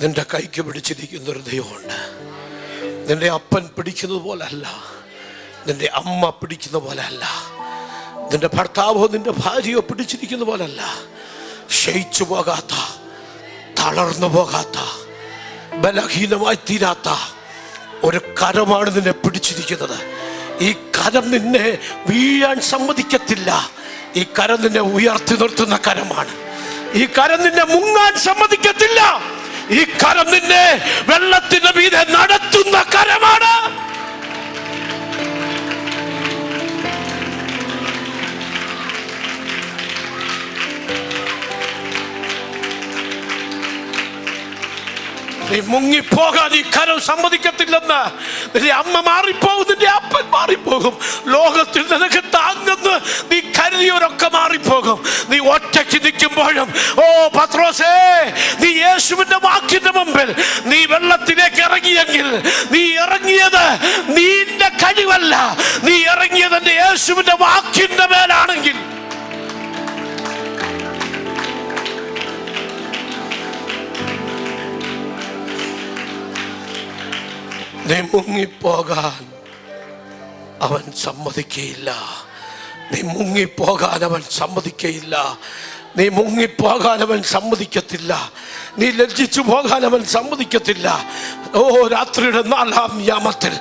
നിന്റെ കൈക്ക് പിടിച്ചിരിക്കുന്ന ഒരു ദൈവമുണ്ട്. നിന്റെ അപ്പൻ പിടിക്കുന്നത് പോലല്ല. നിന്റെ അമ്മ പിടിക്കുന്ന പോലല്ല. നിന്റെ ഭർത്താവോ നിന്റെ ഭാര്യയോ പിടിച്ചിരിക്കുന്ന പോലല്ല. ക്ഷയിച്ചു പോകാത്ത തളർന്നു പോകാത്ത ബലഹീനമായി തീരാത്ത ഒരു കരമാണ് നിന്നെ പിടിച്ചിരിക്കുന്നത്. ഈ കരം നിന്നെ വീഴാൻ സമ്മതിക്കത്തില്ല. ഈ കരം നിന്നെ ഉയർത്തി നിർത്തുന്ന കരമാണ്. ഈ കരം നിന്നെ മുങ്ങാൻ സമ്മതിക്കത്തില്ല. ഈ കരം നിന്നെ വെള്ളത്തിന്റെ മീതെ നടത്തുന്ന കരമാണ്. നീ മുങ്ങിപ്പോകാൻ ഈ കരം സമ്മതിക്കത്തില്ലെന്ന്. നിന്റെ അമ്മ മാറിപ്പോകും നിന്റെ അപ്പൻ മാറിപ്പോകും. ലോകത്തിൽ നിനക്ക് താങ്ങുന്ന നീ കരുതിയവരൊക്കെ മാറിപ്പോകും. നീ ഒറ്റയ്ക്ക് നിൽക്കുമ്പോഴും ഓ പത്രോസേ നീ യേശുവിന്റെ വാക്കിന്റെ മുമ്പിൽ നീ വെള്ളത്തിലേക്ക് ഇറങ്ങിയെങ്കിൽ നീ ഇറങ്ങിയത് നീന്റെ കഴിവല്ല. നീ ഇറങ്ങിയത് എന്റെ യേശുവിന്റെ വാക്കിന്റെ മേലാണെങ്കിൽ. നീ മുങ്ങിപ്പോകാൻ അവൻ സമ്മതിക്കയില്ല. നീ മുങ്ങിപ്പോകാൻ അവൻ സമ്മതിക്കയില്ല. നീ മുങ്ങിപ്പോകാൻ അവൻ സമ്മതിക്കത്തില്ല. നീ ലജ്ജിച്ചു പോകാൻ അവൻ സമ്മതിക്കത്തില്ല. ഓ രാത്രിയുടെ നാലാം യാമത്തിൽ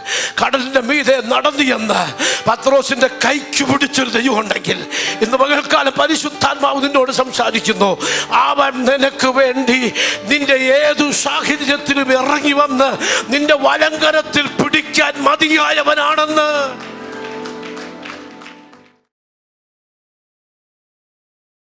കടലിന്റെ മീതെ നടന്നു എന്ന് പത്രോസിന്റെ കൈക്ക് പിടിച്ചൊരു ദൈവം ഉണ്ടെങ്കിൽ ഇന്ന് പകൽക്കാലം പരിശുദ്ധാത്മാവ് നിന്നോട് സംസാരിക്കുന്നു. അവൻ നിനക്ക് വേണ്ടി നിന്റെ ഏതു സാഹചര്യത്തിലും ഇറങ്ങി വന്ന് നിന്റെ വലങ്കരത്തിൽ പിടിക്കാൻ മതിയായവനാണെന്ന്